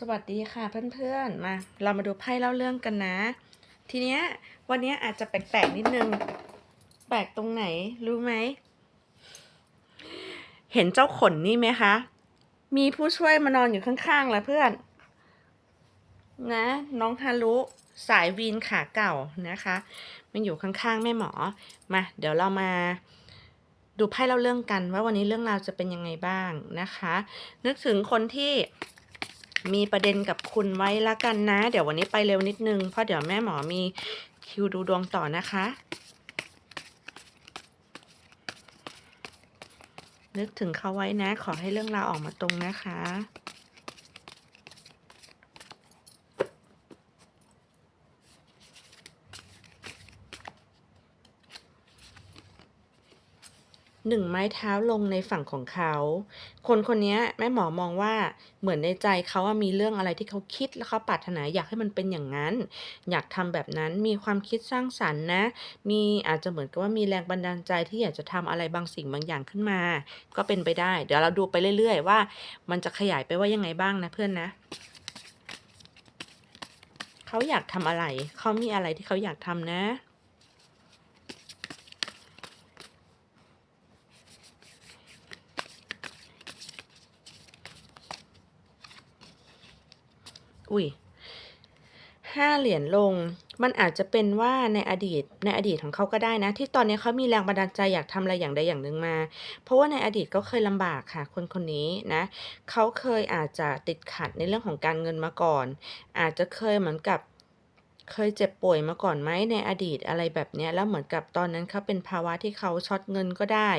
สวัสดีค่ะเพื่อนๆ มา เรามาดูไพ่เล่าเรื่องกันนะ ทีเนี้ยวันนี้อาจจะแปลกๆนิดนึง แปลกตรงไหนรู้ไหม เห็นเจ้าขนนี่ไหมคะ มีผู้ช่วยมานอนอยู่ข้างๆ แล้วเพื่อน นะ น้องฮารุสายวีนขาเก่านะคะ มันอยู่ข้างๆ แม่หมอ มา เดี๋ยวเรามาดูไพ่เล่าเรื่องกันว่าวันนี้เรื่องราวจะเป็นยังไงบ้างนะคะ นึกถึงคนที่ มีประเด็นกับคุณไว้ละกันนะ เดี๋ยววันนี้ไปเร็วนิดนึง เพราะเดี๋ยวแม่หมอมีคิวดูดวงต่อนะคะ นึกถึงเขาไว้นะ ขอให้เรื่องราวออกมาตรงนะคะหนึ่งไม้เท้าลงในฝั่งของเขา คนคนนี้แม่หมอมองว่าเหมือนในใจเขาอะมีเรื่องอะไรที่เขาคิดแล้วเขาปรารถนาอยากให้มันเป็นอย่างนั้น อยากทำแบบนั้นมีความคิดสร้างสรรค์นะ มีอาจจะเหมือนกับว่ามีแรงบันดาลใจที่อยากจะทำอะไรบางสิ่งบางอย่างขึ้นมา ก็เป็นไปได้ เดี๋ยวเราดูไปเรื่อย ๆ ว่า มันจะขยายไปว่ายังไงบ้างนะเพื่อนนะ เขาอยากทำอะไร เขามีอะไรที่เขาอยากทำนะ อุ้ยห้าเหรียญลง มันอาจจะเป็นว่าในอดีตในอดีตของเขาก็ได้นะ ที่ตอนนี้เขามีแรงบันดาลใจอยากทำอะไรอย่างใดอย่างหนึ่งมา เพราะว่าในอดีตก็เคยลำบากค่ะ คนคนนี้นะเขาเคยอาจจะติดขัดในเรื่องของการเงินมาก่อน อาจจะเคยเหมือนกับเคยเจ็บป่วยมาก่อนไหมในอดีตอะไรแบบนี้แล้วเหมือนกับตอนนั้นเขาเป็นภาวะที่เขาช็อตเงินก็ได้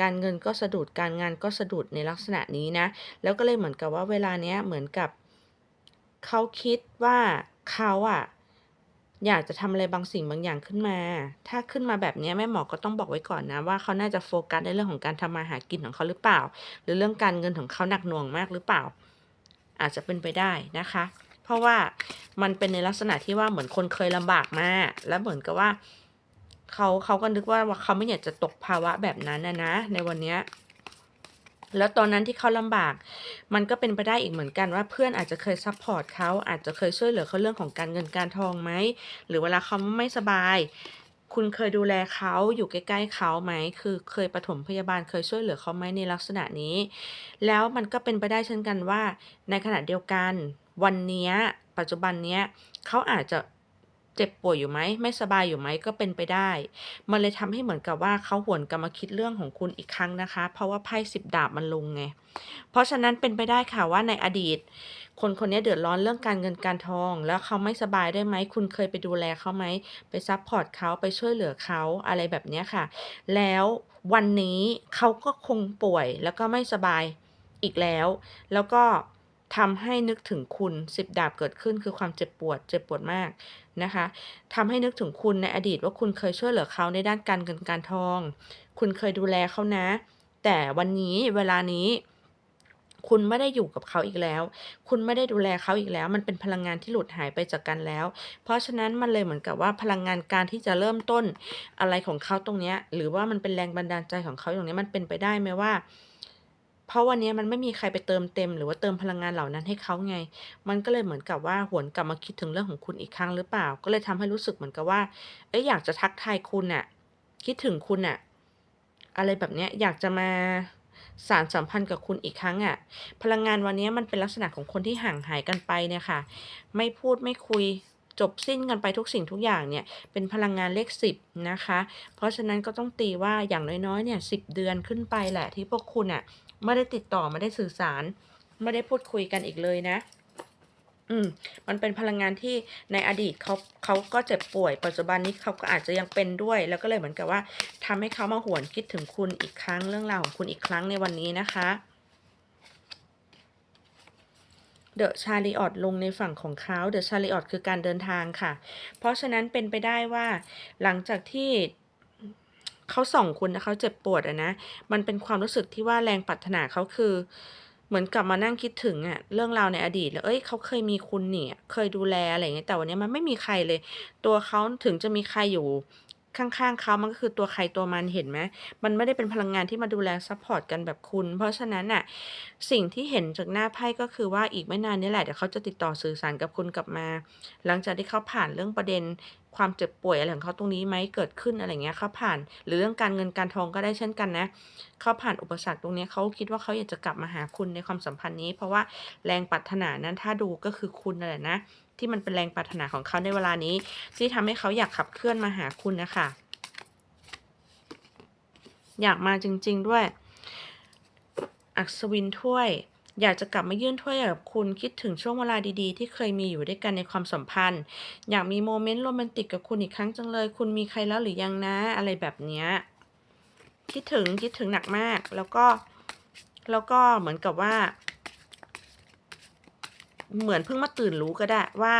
การเงินก็สะดุดการงานก็สะดุดในลักษณะนี้นะ แล้วก็เลยเหมือนกับว่าเวลาเนี้ยเหมือนกับ เขาคิดว่าเขาอะอยากจะทำอะไรบางสิ่งบางอย่างขึ้นมา ถ้าขึ้นมาแบบเนี้ยแม่หมอก็ต้องบอกไว้ก่อนนะว่าเขาน่าจะโฟกัสในเรื่องของการทำมาหากินของเขาหรือเปล่า หรือเรื่องการเงินของเขาหนักหน่วงมากหรือเปล่า อาจจะเป็นไปได้นะคะ เพราะว่ามันเป็นในลักษณะที่ว่าเหมือนคนเคยลำบากมาแล้วเหมือนกับว่าเขาเขาก็นึกว่าว่าเขาไม่อยากจะตกภาวะแบบนั้นนะนะในวันเนี้ย แล้วตอนนั้นที่เขาลำบาก มันก็เป็นไปได้อีกเหมือนกันว่าเพื่อนอาจจะเคยซัพพอร์ตเขาอาจจะเคยช่วยเหลือเขาเรื่องของการเงินการทองไหม หรือเวลาเขาไม่สบาย คุณเคยดูแลเขาอยู่ใกล้ๆเขาไหม คือเคยปฐมพยาบาลเคยช่วยเหลือเขาไหมในลักษณะนี้ แล้วมันก็เป็นไปได้เช่นกันว่า ในขณะเดียวกันวันนี้ปัจจุบันเนี้ยเขาอาจจะ เจ็บป่วยอยู่ไหมไม่สบายอยู่ไหมก็เป็นไปได้ มันเลยทำให้เหมือนกับว่าเขาหวนกลับมาคิดเรื่องของคุณอีกครั้งนะคะ เพราะว่าไพ่สิบดาบมันลงไงเพราะฉะนั้นเป็นไปได้ค่ะว่าในอดีต คนคนนี้เดือดร้อนเรื่องการเงินการทอง แล้วเขาไม่สบายได้ไหมคุณเคยไปดูแลเขาไหมไปซัพพอร์ตเขาไปช่วยเหลือเขาอะไรแบบนี้ค่ะ แล้ววันนี้เขาก็คงป่วยแล้วก็ไม่สบายอีกแล้ว แล้วก็ทำให้นึกถึงคุณสิบดาบเกิดขึ้นคือความเจ็บปวด เจ็บปวดมาก นะคะทำให้นึกถึงคุณในอดีตว่าคุณเคยช่วยเหลือเขาในด้านการเงินการทอง คุณเคยดูแลเขานะ แต่วันนี้เวลานี้ คุณไม่ได้อยู่กับเขาอีกแล้ว คุณไม่ได้ดูแลเขาอีกแล้ว มันเป็นพลังงานที่หลุดหายไปจากกันแล้ว เพราะฉะนั้นมันเลยเหมือนกับว่าพลังงานการที่จะเริ่มต้นอะไรของเขาตรงเนี้ย หรือว่ามันเป็นแรงบันดาลใจของเขาอย่างนี้มันเป็นไปได้ไหมว่า เพราะวันนี้มันไม่มีใครไปเติมเต็ม หรือว่าเติมพลังงานเหล่านั้นให้เขาไง มันก็เลยเหมือนกับว่าหวนกลับมาคิดถึงเรื่องของคุณอีกครั้งหรือเปล่า ก็เลยทำให้รู้สึกเหมือนกับว่า เอ๊ะอยากจะทักทายคุณน่ะ คิดถึงคุณน่ะ อะไรแบบเนี้ยอยากจะมาสานสัมพันธ์กับคุณอีกครั้งอะพลังงานวันนี้มันเป็นลักษณะของคนที่ห่างหายกันไปเนี่ยค่ะ ไม่พูดไม่คุยจบสิ้นกันไปทุกสิ่งทุกอย่างเนี่ย เป็นพลังงานเลขสิบนะคะ เพราะฉะนั้นก็ต้องตีว่าอย่างน้อยๆเนี่ยสิบเดือนขึ้นไปแหละที่พวกคุณอะ ไม่ได้ติดต่อไม่ได้สื่อสาร ไม่ได้พูดคุยกันอีกเลยนะ อืม มันเป็นพลังงานที่ในอดีตเขาเขาก็เจ็บป่วย ปัจจุบันนี้เขาก็อาจจะยังเป็นด้วย แล้วก็เลยเหมือนกับว่าทำให้เขามาหวนคิดถึงคุณอีกครั้งเรื่องราวของคุณอีกครั้งในวันนี้นะคะเดอะชาริออตลงในฝั่งของเขาเดอะชาริออตคือการเดินทางค่ะ เพราะฉะนั้นเป็นไปได้ว่าหลังจากที่ เขาส่องคุณนะเขาเจ็บปวดอะนะ มันเป็นความรู้สึกที่ว่าแรงปรารถนาเขาคือ เหมือนกลับมานั่งคิดถึงอะเรื่องราวในอดีตแล้วเอ้ยเขาเคยมีคุณเนี่ย เคยดูแลอะไรอย่างเงี้ยแต่วันนี้มันไม่มีใครเลย ตัวเขาถึงจะมีใครอยู่ ข้างๆเขามันก็คือตัวใครตัวมันเห็นไหมมันไม่ได้เป็นพลังงานที่มาดูแลซัปพอร์ตกันแบบคุณ เพราะฉะนั้นน่ะสิ่งที่เห็นจากหน้าไพ่ก็คือว่าอีกไม่นานนี้แหละเดี๋ยวเขาจะติดต่อสื่อสารกับคุณกลับมา หลังจากที่เขาผ่านเรื่องประเด็นความเจ็บป่วยอะไรของเขาตรงนี้ไหมเกิดขึ้นอะไรเงี้ยเขาผ่าน หรือเรื่องการเงินการทองก็ได้เช่นกันนะเขาผ่านอุปสรรคตรงนี้เขาคิดว่าเขาอยากจะกลับมาหาคุณในความสัมพันธ์นี้ เพราะว่าแรงปรารถนานั้นถ้าดูก็คือคุณนั่นแหละนะ ที่มันเป็นแรงปรารถนาของเขาในเวลานี้ ที่ทำให้เขาอยากขับเคลื่อนมาหาคุณนะคะอยากมาจริง ๆ ด้วย อัศวินถ้วย อยากจะกลับมายื่นถ้วยกับคุณคิดถึงช่วงเวลาดีๆ ที่เคยมีอยู่ด้วยกันในความสัมพันธ์ อยากมีโมเมนต์โรแมนติกกับคุณอีกครั้งจังเลย คุณมีใครแล้วหรือยังนะ อะไรแบบเนี้ยคิดถึงคิดถึงหนักมาก แล้วก็ แล้วก็เหมือนกับว่า เหมือนเพิ่งมาตื่นรู้ก็ได้ว่า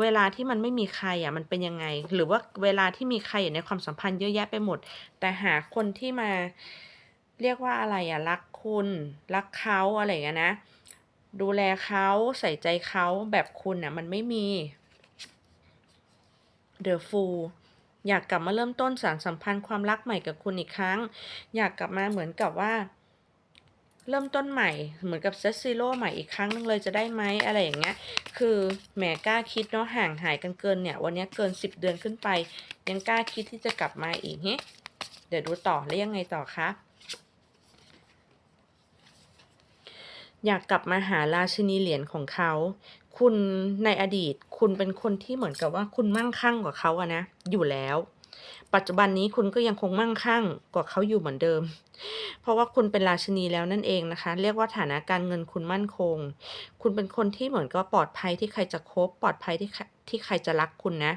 เวลาที่มันไม่มีใครอะมันเป็นยังไง หรือว่าเวลาที่มีใครอยู่ในความสัมพันธ์เยอะแยะไปหมด แต่หาคนที่มาเรียกว่าอะไรอะรักคุณ รักเขาอะไรอย่างเงี้ยนะ ดูแลเขาใส่ใจเขาแบบคุณน่ะมันไม่มี The Fool อยากกลับมาเริ่มต้นสานสัมพันธ์ความรักใหม่กับคุณอีกครั้ง อยากกลับมาเหมือนกับว่า เริ่มต้นใหม่เหมือนกับ Set Zero ใหม่อีกครั้งหนึ่งเลยจะได้ไหมอะไรอย่างเงี้ย คือแหมกล้าคิดเนาะห่างหายกันเกินเนี่ย วันนี้เกิน 10 เดือนขึ้นไป ยังกล้าคิดที่จะกลับมาอีกเฮ้เดี๋ยวดูต่อแล้วยังไงต่อคะ?อยากกลับมาหาราชินีเหรียญของเขา คุณในอดีตคุณเป็นคนที่เหมือนกับว่าคุณมั่งคั่งกว่าเขาอะนะ อยู่แล้ว ปัจจุบันนี้คุณก็ยังคงมั่งคั่งกว่าเขาอยู่เหมือนเดิม เพราะว่าคุณเป็นราชินีแล้วนั่นเองนะคะ เรียกว่าฐานะการเงินคุณมั่นคง คุณเป็นคนที่เหมือนกับปลอดภัยที่ใครจะคบปลอดภัยที่ ที่ใครจะรักคุณนะ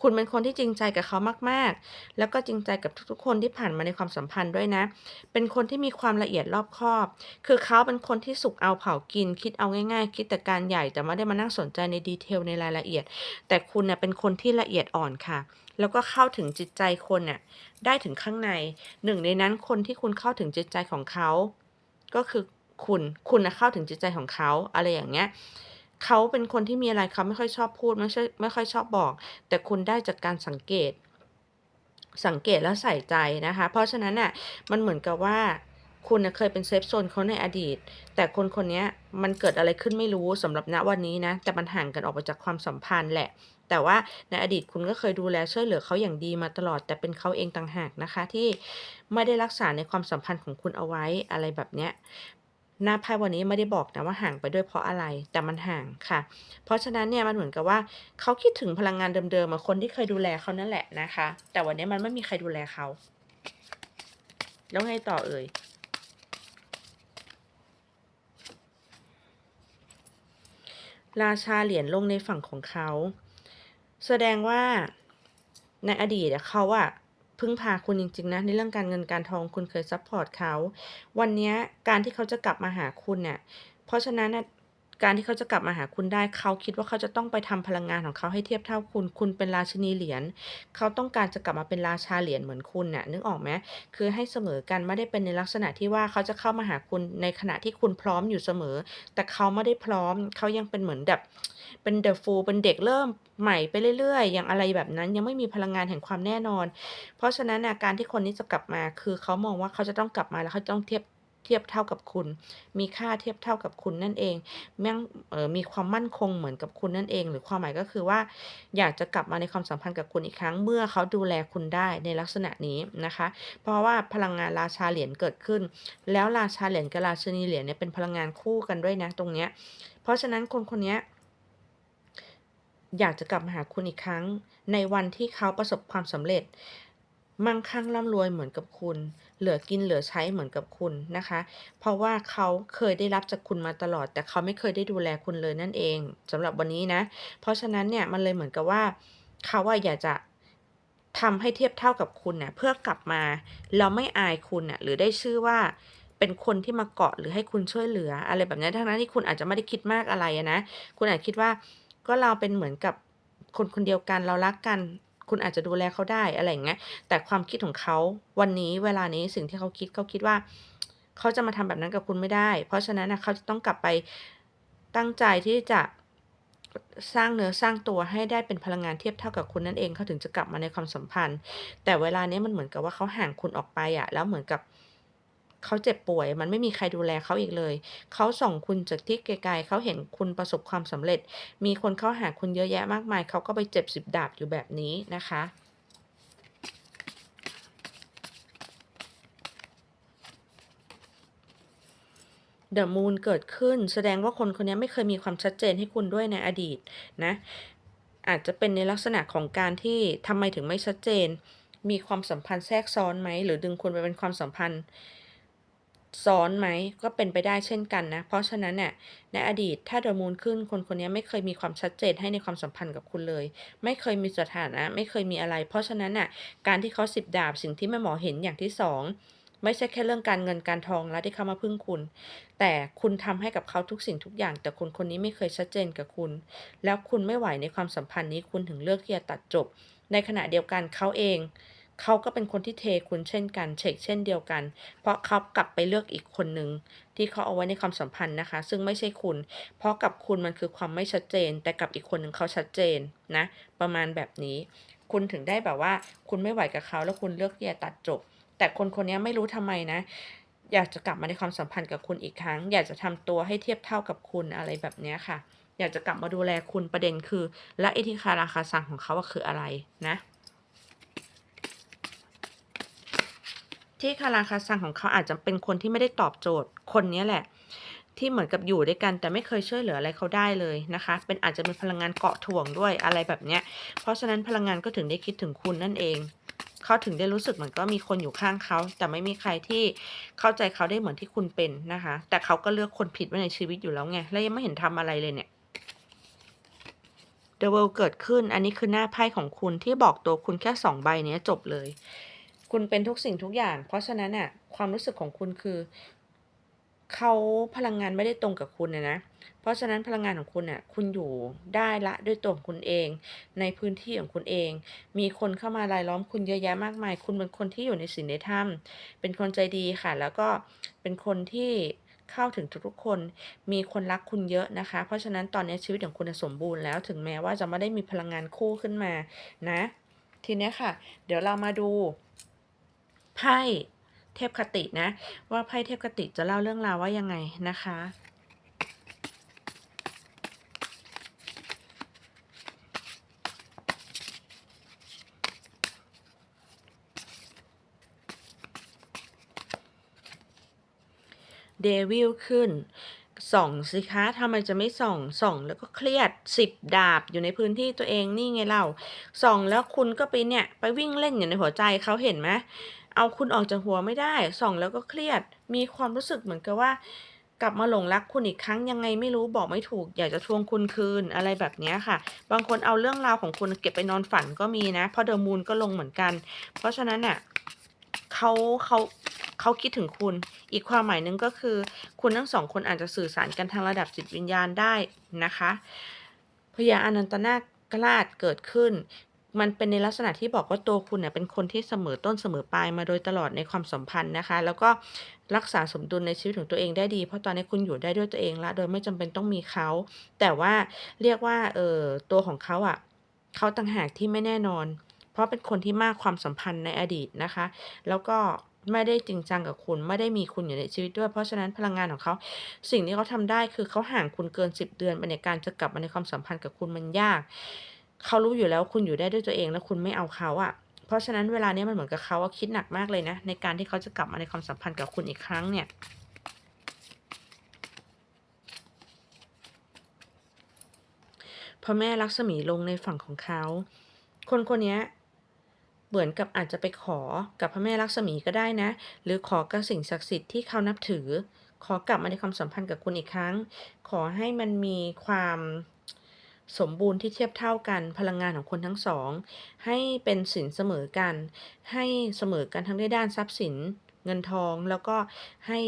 คุณเป็นคนที่จริงใจกับเขามากๆ แล้วก็จริงใจกับทุกๆ คนที่ผ่านมาในความสัมพันธ์ด้วยนะ เป็นคนที่มีความละเอียดรอบคอบ คือเขาเป็นคนที่สุกเอาเผากิน คิดเอาง่ายๆ คิดแต่การใหญ่แต่ไม่ได้มานั่งสนใจใน detail ในรายละเอียด แต่คุณเน่ะเป็นคนที่ละเอียดอ่อนค่ะ แล้วก็เข้าถึงจิตใจคนเน่ะได้ถึงข้างใน หนึ่งในนั้นคนที่คุณเข้าถึงจิตใจของเขา ก็คือคุณ คุณนะเข้าถึงจิตใจของเขา อะไรอย่างเงี้ย เขาเป็นคนที่มีอะไรเขาไม่ค่อยชอบพูด ไม่ใช่ไม่ค่อยชอบบอก แต่คุณได้จากการสังเกต สังเกตและใส่ใจนะคะ เพราะฉะนั้นน่ะมันเหมือนกับว่าคุณเคยเป็นเซฟโซนเขาในอดีต แต่คนคนนี้มันเกิดอะไรขึ้นไม่รู้สำหรับณวันนี้นะ แต่มันห่างกันออกไปจากความสัมพันธ์แหละ แต่ว่าในอดีตคุณก็เคยดูแลช่วยเหลือเขาอย่างดีมาตลอด แต่เป็นเขาเองต่างหากนะคะ ที่ไม่ได้รักษาในความสัมพันธ์ของคุณเอาไว้อะไรแบบเนี้ย หน้าไพ่วันนี้ไม่ได้บอกนะว่าห่างไปด้วยเพราะอะไร แต่มันห่างค่ะ เพราะฉะนั้นเนี่ยมันเหมือนกับว่าเขาคิดถึงพลังงานเดิมๆอะคนที่เคยดูแลเขานั่นแหละนะคะ แต่วันนี้มันไม่มีใครดูแลเขา แล้วไงต่อเอ่ย?ราชาเหรียญลงในฝั่งของเขา แสดงว่าในอดีตเขาอะ พึ่งพาคุณจริง ๆ นะ ในเรื่องการเงินการทองคุณเคยซัพพอร์ตเขา วันเนี้ยการที่เขาจะกลับมาหาคุณเนี่ยเพราะฉะนั้นนะ การที่เขาจะกลับมาหาคุณได้ เขาคิดว่าเขาจะต้องไปทำพลังงานของเขาให้เทียบเท่าคุณ คุณเป็นราชินีเหรียญเขาต้องการจะกลับมาเป็นราชาเหรียญเหมือนคุณน่ะนึกออกไหม?คือให้เสมอกันไม่ได้เป็นในลักษณะที่ว่าเขาจะเข้ามาหาคุณในขณะที่คุณพร้อมอยู่เสมอ แต่เขาไม่ได้พร้อม เขายังเป็นเหมือนแบบเป็น The Fool เป็นเด็กเริ่มใหม่ไปเรื่อยๆ อยังอะไรแบบนั้นยังไม่มีพลังงานแห่งความแน่นอน เพราะฉะนั้นนะการที่คนนี้จะกลับมาคือเขามองว่าเขาจะต้องกลับมาแล้วเขาจะต้องเทียบ เทียบเท่ากับคุณ มีค่าเทียบเท่ากับคุณนั่นเองมั่งเออมีความมั่นคงเหมือนกับคุณนั่นเอง หรือความหมายก็คือว่า อยากจะกลับมาในความสัมพันธ์กับคุณอีกครั้งเมื่อเขาดูแลคุณได้ในลักษณะนี้นะคะ เพราะว่าพลังงานราชาเหรียญเกิดขึ้น แล้วราชาเหรียญกับราชนีเหรียญเนี่ยเป็นพลังงานคู่กันด้วยนะตรงเนี้ย เพราะฉะนั้นคนคนนี้อยากจะกลับมาหาคุณอีกครั้ง ในวันที่เขาประสบความสำเร็จ มั่งคั่งร่ำรวยเหมือนกับคุณ เหลือกินเหลือใช้เหมือนกับคุณนะคะ เพราะว่าเขาเคยได้รับจากคุณมาตลอด แต่เขาไม่เคยได้ดูแลคุณเลยนั่นเองสำหรับวันนี้นะ เพราะฉะนั้นเนี่ยมันเลยเหมือนกับว่า เขาอะอยากจะทำให้เทียบเท่ากับคุณน่ะเพื่อกลับมาแล้วไม่อายคุณน่ะหรือได้ชื่อว่าเป็นคนที่มาเกาะหรือให้คุณช่วยเหลือ อะไรแบบนี้ทั้งๆที่คุณอาจจะไม่ได้คิดมากอะไรนะ คุณอาจคิดว่าก็เราเป็นเหมือนกับคนคนเดียวกันเรารักกัน คุณอาจจะดูแลเขาได้อะไรอย่างเงี้ยแต่ความคิดของเขาวันนี้เวลานี้สิ่งที่เขาคิดเขาคิดว่าเขาจะมาทำแบบนั้นกับคุณไม่ได้ เพราะฉะนั้นนะเขาจะต้องกลับไปตั้งใจที่จะสร้างเนื้อสร้างตัวให้ได้เป็นพลังงานเทียบเท่ากับคุณนั่นเองเขาถึงจะกลับมาในความสัมพันธ์ แต่เวลานี้มันเหมือนกับว่าเขาห่างคุณออกไปอะแล้วเหมือนกับ เขาเจ็บป่วย มันไม่มีใครดูแลเขาอีกเลย เขาส่องคุณจากที่ไกลๆเขาเห็นคุณประสบความสำเร็จ มีคนเข้าหาคุณเยอะแยะมากมาย เขาก็ไปเจ็บสิบดาบอยู่แบบนี้นะคะเดอะมูนเกิดขึ้นแสดงว่าคนคนนี้ไม่เคยมีความชัดเจนให้คุณด้วยในอดีตนะ อาจจะเป็นในลักษณะของการที่ทำไมถึงไม่ชัดเจน มีความสัมพันธ์แทรกซ้อนไหม หรือดึงคุณไปเป็นความสัมพันธ์ ซ้อนไหมก็เป็นไปได้เช่นกันนะ เพราะฉะนั้นเนี่ยในอดีตถ้าเดอะมูนขึ้นคนคนนี้ไม่เคยมีความชัดเจนให้ในความสัมพันธ์กับคุณเลย ไม่เคยมีสถานะ ไม่เคยมีอะไร เพราะฉะนั้นน่ะการที่เขาสิบดาบสิ่งที่แม่หมอเห็นอย่างที่สองไม่ใช่แค่เรื่องการเงินการทองแล้วที่เขามาพึ่งคุณ แต่คุณทำให้กับเขาทุกสิ่งทุกอย่าง แต่คนคนนี้ไม่เคยชัดเจนกับคุณ แล้วคุณไม่ไหวในความสัมพันธ์นี้คุณถึงเลือกที่จะตัดจบ ในขณะเดียวกันเขาเอง เขาก็เป็นคนที่เทคุณเช่นกันเฉกเช่นเดียวกัน เพราะเขากลับไปเลือกอีกคนหนึ่งที่เขาเอาไว้ในความสัมพันธ์นะคะ ซึ่งไม่ใช่คุณ เพราะกับคุณมันคือความไม่ชัดเจน แต่กับอีกคนหนึ่งเขาชัดเจนนะ ประมาณแบบนี้ คุณถึงได้แบบว่า คุณไม่ไหวกับเขาแล้วคุณเลือกที่จะตัดจบ แต่คนคนนี้ไม่รู้ทำไมนะ อยากจะกลับมาในความสัมพันธ์กับคุณอีกครั้ง อยากจะทำตัวให้เทียบเท่ากับคุณอะไรแบบนี้ค่ะ อยากจะกลับมาดูแลคุณประเด็นคือ และอ้ที่คาราคาซังของเขาาคืออะไรนะ ที่คาราคาซังของเขาอาจจะเป็นคนที่ไม่ได้ตอบโจทย์คนนี้แหละ ที่เหมือนกับอยู่ด้วยกัน แต่ไม่เคยช่วยเหลืออะไรเขาได้เลยนะคะ เป็นอาจจะเป็นพลังงานเกาะถ่วงด้วยอะไรแบบเนี้ย เพราะฉะนั้นพลังงานก็ถึงได้คิดถึงคุณนั่นเองเขาถึงได้รู้สึกเหมือนก็มีคนอยู่ข้างเขา แต่ไม่มีใครที่เข้าใจเขาได้เหมือนที่คุณเป็นนะคะ แต่เขาก็เลือกคนผิดไว้ในชีวิตอยู่แล้วไง แล้วยังไม่เห็นทำอะไรเลยเนี่ย The World เกิดขึ้น อันนี้คือหน้าไพ่ของคุณที่บอกตัวคุณแค่สองใบเนี้ยจบเลย คุณเป็นทุกสิ่งทุกอย่าง เพราะฉะนั้นน่ะความรู้สึกของคุณคือเขาพลังงานไม่ได้ตรงกับคุณนะนะ เพราะฉะนั้นพลังงานของคุณน่ะคุณอยู่ได้ละด้วยตัวของคุณเอง ในพื้นที่ของคุณเอง มีคนเข้ามารายล้อมคุณเยอะแยะมากมาย คุณเป็นคนที่อยู่ในศีลในธรรมเป็นคนใจดีค่ะ แล้วก็เป็นคนที่เข้าถึงทุกๆคน มีคนรักคุณเยอะนะคะ เพราะฉะนั้นตอนนี้ชีวิตของคุณสมบูรณ์แล้ว ถึงแม้ว่าจะไม่ได้มีพลังงานคู่ขึ้นมานะ ทีนี้ค่ะ เดี๋ยวเรามาดู ไพ่เทพคตินะ ว่าไพ่เทพคติจะเล่าเรื่องราวว่ายังไงนะคะ เดวิลขึ้นส่องสิคะทำไมจะไม่ส่องส่องแล้วก็เครียด10ดาบอยู่ในพื้นที่ตัวเองนี่ไงเล่าส่องแล้วคุณก็ไปเนี่ย ไปวิ่งเล่นอยู่ในหัวใจเขาเห็นไหม เอาคุณออกจากหัวไม่ได้ส่องแล้วก็เครียด มีความรู้สึกเหมือนกับว่า กลับมาหลงรักคุณอีกครั้งยังไงไม่รู้บอกไม่ถูก อยากจะทวงคุณคืนอะไรแบบนี้ค่ะ บางคนเอาเรื่องราวของคุณเก็บไปนอนฝันก็มีนะเพราะเดอะมูนก็ลงเหมือนกัน เพราะฉะนั้นน่ะเขาเขาเขาคิดถึงคุณ อีกความหมายหนึ่งก็คือ คุณทั้งสองคนอาจจะสื่อสารกันทางระดับจิตวิญญาณได้นะคะพญาอนันตนาคราชเกิดขึ้น มันเป็นในลักษณะที่บอกว่าตัวคุณเนี่ยเป็นคนที่เสมอต้นเสมอปลายมาโดยตลอดในความสัมพันธ์นะคะ แล้วก็รักษาสมดุลในชีวิตของตัวเองได้ดี เพราะตอนนี้คุณอยู่ได้ด้วยตัวเองละโดยไม่จำเป็นต้องมีเขา แต่ว่าเรียกว่าเออตัวของเขาอะ่ะเขาต่างหากที่ไม่แน่นอน เพราะเป็นคนที่มากความสัมพันธ์ในอดีตนะคะ แล้วก็ไม่ได้จริงจังกับคุณไม่ได้มีคุณอยู่ในชีวิตด้วย เพราะฉะนั้นพลังงานของเขาสิ่งที่เขาทำได้คือเขาห่างคุณเกิน 10 เดือนไปในการจะกลับมาในความสัมพันธ์กับคุณมันยาก เขารู้อยู่แล้วคุณอยู่ได้ด้วยตัวเองแล้วคุณไม่เอาเขาอะเพราะฉะนั้นเวลานี้มันเหมือนกับเขาว่าคิดหนักมากเลยนะ ในการที่เขาจะกลับมาในความสัมพันธ์กับคุณอีกครั้งเนี่ยพระแม่ลักษมีลงในฝั่งของเขา คนคนนี้เหมือนกับอาจจะไปขอกับพระแม่ลักษมีก็ได้นะ หรือขอกับสิ่งศักดิ์สิทธิ์ที่เขานับถือ ขอกลับมาในความสัมพันธ์กับคุณอีกครั้ง ขอให้มันมีความ สมบูรณ์ที่เทียบเท่ากันพลังงานของคนทั้งสอง ให้เป็นสินเสมอกัน ให้เสมอกันทั้งในด้านทรัพย์สินเงินทองแล้วก็ให้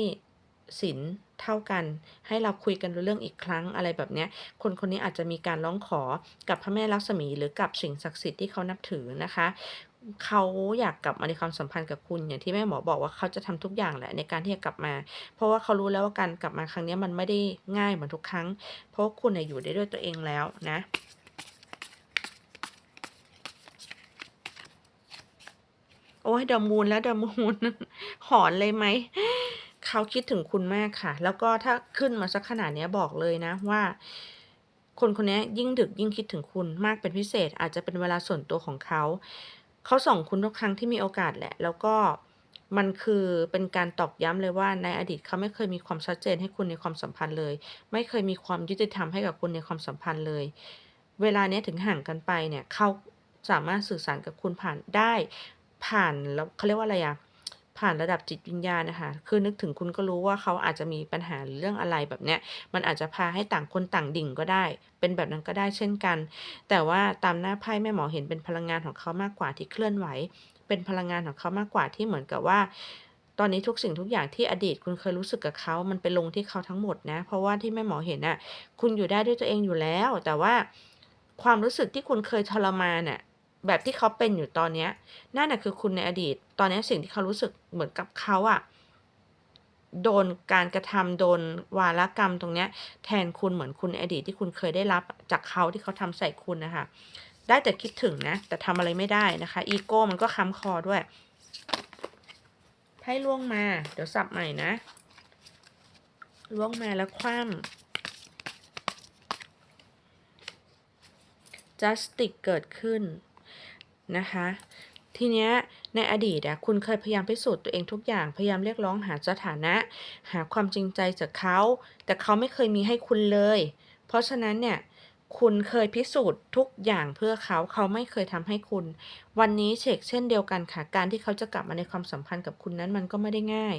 สินเท่ากัน ให้เราคุยกันเรื่องอีกครั้งอะไรแบบเนี้ยคนคนนี้อาจจะมีการร้องขอกับพระแม่ลักษมีหรือกับสิ่งศักดิ์สิทธิ์ที่เขานับถือนะคะ เขาอยากกลับมาในความสัมพันธ์กับคุณ อย่างที่แม่หมอบอกว่าเขาจะทำทุกอย่างแหละในการที่จะกลับมา เพราะว่าเขารู้แล้วว่าการกลับมาครั้งเนี้ยมันไม่ได้ง่ายเหมือนทุกครั้ง เพราะว่าคุณน่ะอยู่ได้ด้วยตัวเองแล้วนะ โอ๊ย The Moon แล้ว The Moon หอนเลยไหม เขาคิดถึงคุณมากค่ะ แล้วก็ถ้าขึ้นมาสักขนาดเนี้ยบอกเลยนะว่า คนคนนี้ยิ่งดึกยิ่งคิดถึงคุณมากเป็นพิเศษอาจจะเป็นเวลาส่วนตัวของเขา เขาส่งคุณทุกครั้งที่มีโอกาสแหละ แล้วก็มันคือเป็นการตอกย้ำเลยว่าในอดีตเขาไม่เคยมีความชัดเจนให้คุณในความสัมพันธ์เลย ไม่เคยมีความยุติธรรมให้กับคุณในความสัมพันธ์เลย เวลาเนี้ยถึงห่างกันไปเนี่ยเขาสามารถสื่อสารกับคุณผ่านได้ผ่านแล้วเขาเรียกว่าอะไรอะ ผ่านระดับจิตวิญญาณนะคะ คือนึกถึงคุณก็รู้ว่าเขาอาจจะมีปัญหาหรือเรื่องอะไรแบบเนี้ย มันอาจจะพาให้ต่างคนต่างดิ่งก็ได้ เป็นแบบนั้นก็ได้เช่นกัน แต่ว่าตามหน้าไพ่แม่หมอเห็นเป็นพลังงานของเขามากกว่าที่เคลื่อนไหว เป็นพลังงานของเขามากกว่าที่เหมือนกับว่า ตอนนี้ทุกสิ่งทุกอย่างที่อดีตคุณเคยรู้สึกกับเขา มันไปลงที่เขาทั้งหมดนะ เพราะว่าที่แม่หมอเห็นน่ะ คุณอยู่ได้ด้วยตัวเองอยู่แล้ว แต่ว่าความรู้สึกที่คุณเคยทรมานน่ะ แบบที่เขาเป็นอยู่ตอนเนี้ยนั่นน่ะคือคุณในอดีต ตอนนี้สิ่งที่เขารู้สึกเหมือนกับเขาอะโดนการกระทำโดนวาทกรรมตรงเนี้ย แทนคุณเหมือนคุณในอดีตที่คุณเคยได้รับจากเขาที่เขาทำใส่คุณนะคะได้แต่คิดถึงนะ แต่ทำอะไรไม่ได้นะคะอีโก้มันก็ค้ำคอด้วยไพ่ร่วงมา เดี๋ยวสับใหม่นะร่วงมาแล้วคว่ำ Justice เกิดขึ้น นะคะ ทีเนี้ยในอดีตอะคุณเคยพยายามพิสูจน์ตัวเองทุกอย่าง พยายามเรียกร้องหาสถานะ หาความจริงใจจากเขา แต่เขาไม่เคยมีให้คุณเลย เพราะฉะนั้นเนี่ย คุณเคยพิสูจน์ทุกอย่างเพื่อเขาเขาไม่เคยทำให้คุณ วันนี้เฉกเช่นเดียวกันค่ะ การที่เขาจะกลับมาในความสัมพันธ์กับคุณนั้นมันก็ไม่ได้ง่าย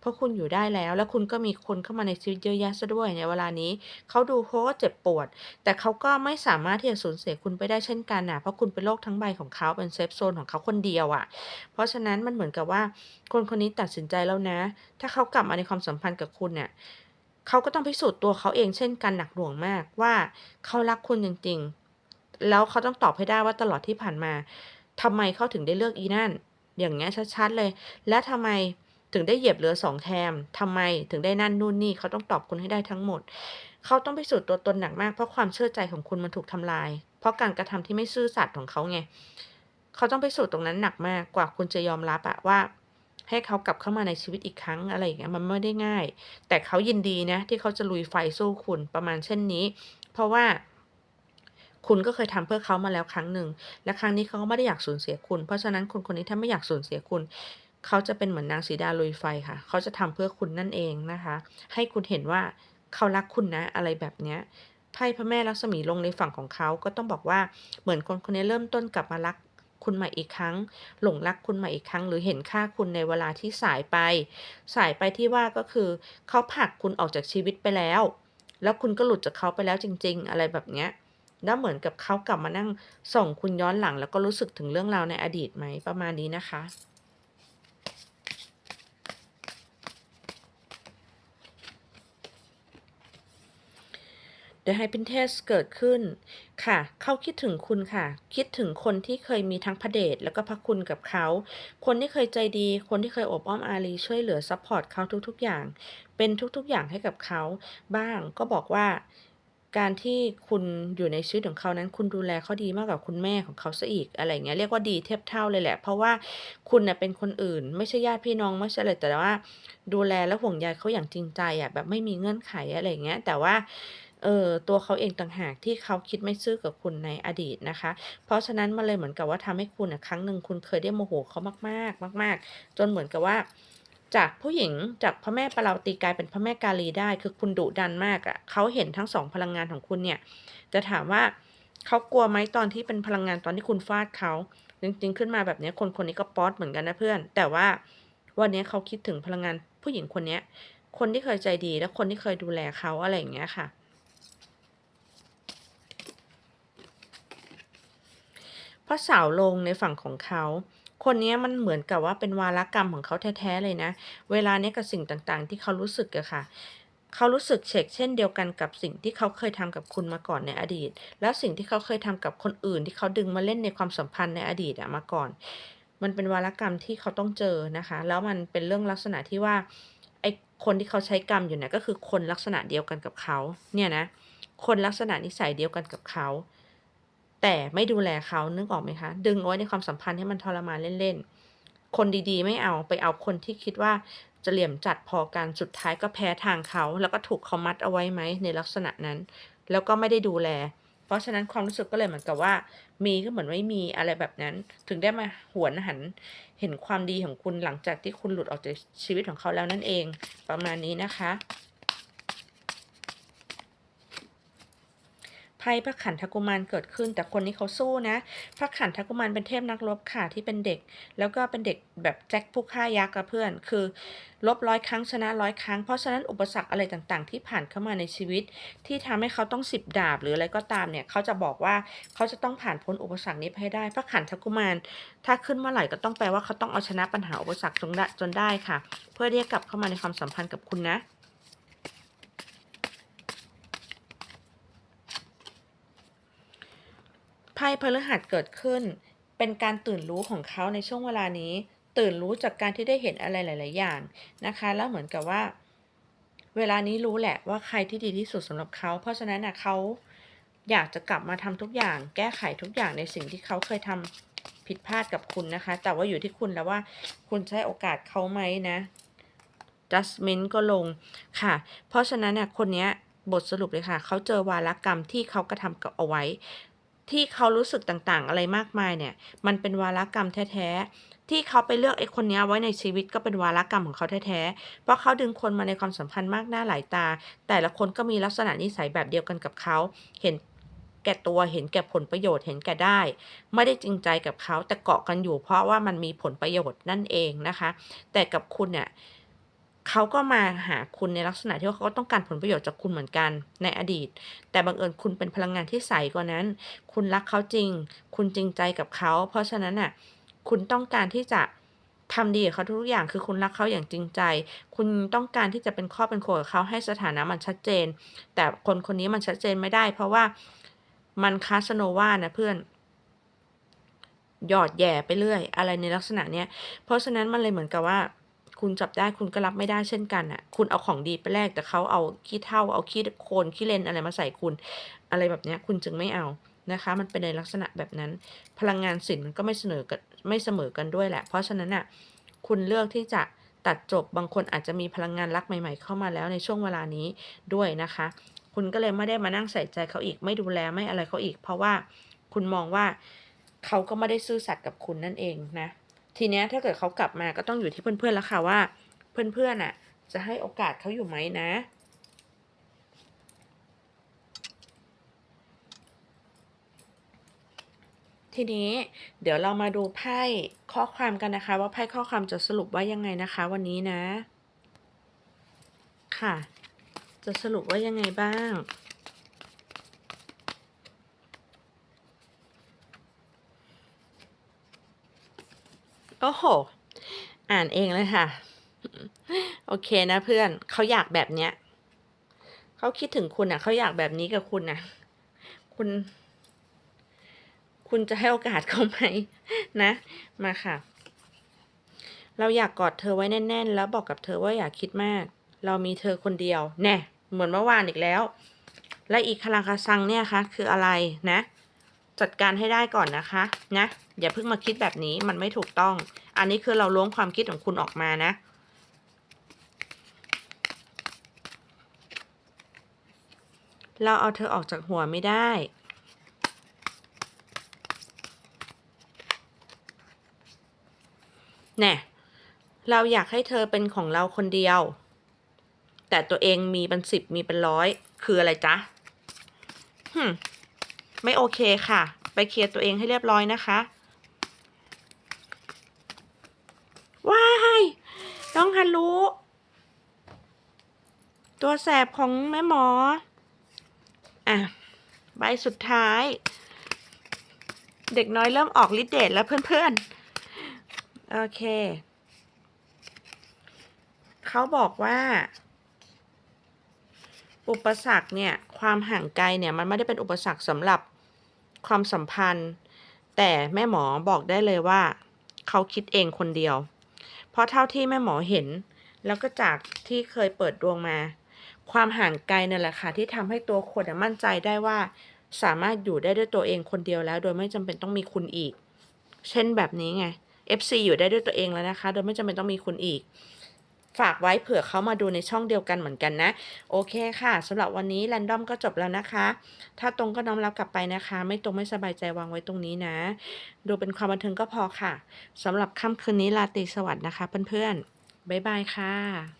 เพราะคุณอยู่ได้แล้ว แล้วคุณก็มีคนเข้ามาในชีวิตเยอะแยะเสียด้วยในเวลานี้ เขาดูเขาก็เจ็บปวด แต่เขาก็ไม่สามารถที่จะสูญเสียคุณไปได้เช่นกันนะเพราะคุณเป็นโลกทั้งใบของเขาเป็นเซฟโซนของเขาคนเดียวอะ เพราะฉะนั้นมันเหมือนกับว่า คนคนนี้ตัดสินใจแล้วนะ ถ้าเขากลับมาในความสัมพันธ์กับคุณเนี่ย เขาก็ต้องพิสูจน์ตัวเขาเองเช่นกันหนักหน่วงมากว่าเขารักคุณจริง ๆ แล้วเขาต้องตอบให้ได้ว่าตลอดที่ผ่านมาทำไมเขาถึงได้เลือกอีนั่น อย่างเงี้ยชัดๆเลย และทำไมถึงได้เหยียบเรือ2แคมทำไมถึงได้นั่นนู่นนี่เขาต้องตอบคุณให้ได้ทั้งหมด เขาต้องพิสูจน์ตัวตนหนักมากเพราะความเชื่อใจของคุณมันถูกทำลาย เพราะการกระทำที่ไม่ซื่อสัตย์ของเขาไง เขาต้องพิสูจน์ตรงนั้นหนักมากกว่าคุณจะยอมรับอะว่า ให้เขากลับเข้ามาในชีวิตอีกครั้งอะไรอย่างเงี้ยมันไม่ได้ง่าย แต่เขายินดีนะที่เขาจะลุยไฟสู้คุณประมาณเช่นนี้ เพราะว่าคุณก็เคยทำเพื่อเขามาแล้วครั้งหนึ่ง และครั้งนี้เขาก็ไม่ได้อยากสูญเสียคุณ เพราะฉะนั้นคนคนนี้ถ้าไม่อยากสูญเสียคุณ เขาจะเป็นเหมือนนางสีดาลุยไฟค่ะ เขาจะทำเพื่อคุณนั่นเองนะคะ ให้คุณเห็นว่าเขารักคุณนะ อะไรแบบเนี้ยไพ่พระแม่ลักษมีลงในฝั่งของเขาก็ต้องบอกว่าเหมือนคนคนนี้เริ่มต้นกลับมารัก คุณใหม่อีกครั้ง หลงรักคุณใหม่อีกครั้ง หรือเห็นค่าคุณในเวลาที่สายไป สายไปที่ว่าก็คือเขาผลักคุณออกจากชีวิตไปแล้ว แล้วคุณก็หลุดจากเขาไปแล้วจริง ๆ อะไรแบบเนี้ยแล้วเหมือนกับเขากลับมานั่งส่องคุณย้อนหลัง แล้วก็รู้สึกถึงเรื่องราวในอดีตไหมประมาณนี้นะคะ The High Priestess เกิดขึ้นค่ะ เขาคิดถึงคุณค่ะ คิดถึงคนที่เคยมีทั้งพระเดชแล้วก็พระคุณกับเขา คนที่เคยใจดี คนที่เคยอบอ้อมอารีช่วยเหลือซัปพอร์ตเขาทุกๆอย่าง เป็นทุกๆอย่างให้กับเขา บ้างก็บอกว่าการที่คุณอยู่ในชีวิตของเขานั้น คุณดูแลเขาดีมากกว่าคุณแม่ของเขาเสียอีกอะไรเงี้ยเรียกว่าดีเทียบเท่าเลยแหละ เพราะว่าคุณเน่ะเป็นคนอื่น ไม่ใช่ญาติพี่น้องไม่ใช่อะไรแต่ว่า ดูแลและห่วงใยเขาอย่างจริงใจอะแบบไม่มีเงื่อนไขอะไรเงี้ยแต่ว่า เออตัวเขาเองต่างหากที่เขาคิดไม่ซื่อกับคุณในอดีตนะคะ เพราะฉะนั้นมันเลยเหมือนกับว่าทำให้คุณน่ะครั้งหนึ่งคุณเคยได้โมโหเขามากๆ มาก ๆ จนเหมือนกับว่า จากผู้หญิงจากพระแม่ปาราวตีกลายเป็นพระแม่กาลีได้ คือคุณดุดันมากอะเขาเห็นทั้ง2พลังงานของคุณเนี่ยแต่ถามว่าเขากลัวไหมตอนที่เป็นพลังงานตอนที่คุณฟาดเขาจริงๆขึ้นมาแบบนี้คนคนนี้ก็ป๊อดเหมือนกันนะเพื่อน แต่ว่าวันนี้เขาคิดถึงพลังงานผู้หญิงคนนี้คนที่เคยใจดีและคนที่เคยดูแลเขาอะไรอย่างเงี้ยค่ะ พระสาวลงในฝั่งของเขา คนนี้มันเหมือนกับว่าเป็นวาระกรรมของเขาแท้ๆเลยนะ เวลาเนี้ยกับสิ่งต่างๆ ที่เขารู้สึกอะค่ะเขารู้สึกเฉกเช่นเดียวกันกับสิ่งที่เขาเคยทำกับคุณมาก่อนในอดีต แล้วสิ่งที่เขาเคยทำกับคนอื่น ที่เขาดึงมาเล่นในความสัมพันธ์ในอดีตอะมาก่อน มันเป็นวาระกรรมที่เขาต้องเจอนะคะ แล้วมันเป็นเรื่องลักษณะที่ว่าไอ้คนที่เขาใช้กรรมอยู่เนี่ยก็คือคนลักษณะเดียวกันกับเขาเนี่ยนะคนลักษณะนิสัยเดียวกันกับเขา แต่ไม่ดูแลเขานึกออกไหมคะ ดึงเอาไว้ในความสัมพันธ์ให้มันทรมานเล่นๆ คนดีๆ ไม่เอาไปเอาคนที่คิดว่าจะเหลี่ยมจัดพอกันสุดท้ายก็แพ้ทางเขา แล้วก็ถูกเขามัดเอาไว้ไหมในลักษณะนั้น แล้วก็ไม่ได้ดูแล เพราะฉะนั้นความรู้สึกก็เลยเหมือนกับว่า มีก็เหมือนไม่มีอะไรแบบนั้น ถึงได้มาหวนหันเห็นความดีของคุณหลังจากที่คุณหลุดออกจากชีวิตของเขาแล้วนั่นเอง ประมาณนี้นะคะ พ่พระขันธกุมารเกิดขึ้น แต่คนนี้เขาสู้นะ พระขันธกุมารเป็นเทพนักรบค่ะที่เป็นเด็ก แล้วก็เป็นเด็กแบบแจ็คผู้ฆ่ายักษ์กับเพื่อน คือลบร้อยครั้งชนะร้อยครั้ง เพราะฉะนั้นอุปสรรคอะไรต่างๆ ที่ผ่านเข้ามาในชีวิต ที่ทำให้เขาต้องสิบดาบหรืออะไรก็ตามเนี่ยเขาจะบอกว่าเขาจะต้องผ่านพ้นอุปสรรคนี้ไปให้ได้ พระขันธกุมาร ถ้าขึ้นเมื่อไหร่ก็ต้องแปลว่าเขาต้องเอาชนะปัญหาอุปสรรคจนได้จนได้ค่ะ เพื่อที่จะกลับเข้ามาในความสัมพันธ์กับคุณนะ ไพ่พฤหัสเกิดขึ้น เป็นการตื่นรู้ของเขาในช่วงเวลานี้ ตื่นรู้จากการที่ได้เห็นอะไรหลาย ๆ อย่างนะคะ แล้วเหมือนกับว่า เวลานี้รู้แหละว่าใครที่ดีที่สุดสำหรับเขา เพราะฉะนั้นนะเขาอยากจะกลับมาทำทุกอย่าง แก้ไขทุกอย่างในสิ่งที่เขาเคยทำผิดพลาดกับคุณนะคะ แต่ว่าอยู่ที่คุณแล้วว่าคุณให้โอกาสเขาไหมนะ judgment ก็ลงค่ะ เพราะฉะนั้นน่ะคนนี้บทสรุปเลยค่ะ เขาเจอวาระกรรมที่เขากระทำกับเอาไว้ ที่เขารู้สึกต่างๆ อะไรมากมายเนี่ย มันเป็นวาระกรรมแท้ๆ ที่เขาไปเลือกไอ้คนนี้ไว้ในชีวิตก็เป็นวาระกรรมของเขาแท้ๆ เพราะเขาดึงคนมาในความสัมพันธ์มากหน้าหลายตา แต่ละคนก็มีลักษณะนิสัยแบบเดียวกันกับเขา เห็นแก่ตัว เห็นแก่ผลประโยชน์ เห็นแก่ได้ ไม่ได้จริงใจกับเขาแต่เกาะกันอยู่ เพราะว่ามันมีผลประโยชน์นั่นเองนะคะ แต่กับคุณเนี่ย เขาก็มาหาคุณในลักษณะที่ว่าเขาก็ต้องการผลประโยชน์จากคุณเหมือนกันในอดีต แต่บังเอิญคุณเป็นพลังงานที่ใสกว่านั้น คุณรักเขาจริง คุณจริงใจกับเขา เพราะฉะนั้นน่ะ คุณต้องการที่จะทำดีกับเขาทุกอย่างคือคุณรักเขาอย่างจริงใจ คุณต้องการที่จะเป็นครอบเป็นครัวกับเขาให้สถานะมันชัดเจน แต่คนคนนี้มันชัดเจนไม่ได้ เพราะว่ามันคาสโนวานะเพื่อนหยอดแย่ไปเรื่อย อะไรในลักษณะเนี้ย เพราะฉะนั้นมันเลยเหมือนกับว่า คุณจับได้คุณก็รับไม่ได้เช่นกันน่ะ คุณเอาของดีไปแลกแต่เขาเอาขี้เถ้าเอาขี้โคลนขี้เลนอะไรมาใส่คุณ อะไรแบบเนี้ยคุณจึงไม่เอานะคะ มันเป็นในลักษณะแบบนั้น พลังงานสินมันก็ไม่เสนอกันไม่เสมอกันด้วยแหละ เพราะฉะนั้นน่ะคุณเลือกที่จะตัดจบบางคนอาจจะมีพลังงานรักใหม่ ๆ เข้ามาแล้วในช่วงเวลานี้ด้วยนะคะ คุณก็เลยไม่ได้มานั่งใส่ใจเขาอีก ไม่ดูแลไม่อะไรเขาอีก เพราะว่าคุณมองว่าเขาก็ไม่ได้ซื่อสัตย์กับคุณนั่นเองนะ ทีเนี้ยถ้าเกิดเขากลับมาก็ต้องอยู่ที่เพื่อนๆแล้วค่ะว่า เพื่อนๆน่ะ จะให้โอกาสเขาอยู่ไหมนะทีนี้เดี๋ยวเรามาดูไพ่ข้อความกันนะคะ ว่าไพ่ข้อความจะสรุปว่ายังไงนะคะ วันนี้นะ ค่ะ จะสรุปว่ายังไงบ้าง โอ้โห อ่านเองเลยค่ะ โอเคนะเพื่อนเขาอยากแบบเนี้ยเขาคิดถึงคุณอะเขาอยากแบบนี้กับคุณน่ะ คุณ คุณจะให้โอกาสเขาไหมนะ มาค่ะ เราอยากกอดเธอไว้แน่น ๆ แล้วบอกกับเธอว่าอย่าคิดมาก เรามีเธอคนเดียว แน่ เหมือนเมื่อวานอีกแล้ว และอีกคาราคาซังเนี่ยคะคืออะไรนะ จัดการให้ได้ก่อนนะคะนะอย่าเพิ่งมาคิดแบบนี้มันไม่ถูกต้อง อันนี้คือเราล้วงความคิดของคุณออกมานะเราเอาเธอออกจากหัวไม่ได้ แน่ เราอยากให้เธอเป็นของเราคนเดียว แต่ตัวเองมีเป็นสิบมีเป็นร้อย คืออะไรจ๊ะหึ ไม่โอเคค่ะ ไปเคลียร์ตัวเองให้เรียบร้อยนะคะว้ายน้องฮันรู้ตัวแสบของแม่หมอ อะ ใบสุดท้าย เด็กน้อยเริ่มออกฤทธิ์เดชแล้วเพื่อนๆ โอเค เขาบอกว่า อุปสรรคเนี่ย ความห่างไกลเนี่ยมันไม่ได้เป็นอุปสรรคสำหรับความสัมพันธ์ แต่แม่หมอบอกได้เลยว่า เขาคิดเองคนเดียว เพราะเท่าที่แม่หมอเห็น แล้วก็จากที่เคยเปิดดวงมา ความห่างไกลนั่นแหละค่ะที่ทำให้ตัวคนมั่นใจได้ว่าสามารถอยู่ได้ด้วยตัวเองคนเดียวแล้ว โดยไม่จำเป็นต้องมีคุณอีก เช่นแบบนี้ไง FC อยู่ได้ด้วยตัวเองแล้วนะคะ โดยไม่จำเป็นต้องมีคุณอีก ฝากไว้เผื่อเขามาดูในช่องเดียวกันเหมือนกันนะ โอเคค่ะสำหรับวันนี้แรนดอมก็จบแล้วนะคะ ถ้าตรงก็น้อมรับกลับไปนะคะ ไม่ตรงไม่สบายใจวางไว้ตรงนี้นะ ดูเป็นความบันเทิงก็พอค่ะสำหรับค่ำคืนนี้ลาตรีสวัสดิ์นะคะเพื่อนๆบ๊ายบายค่ะ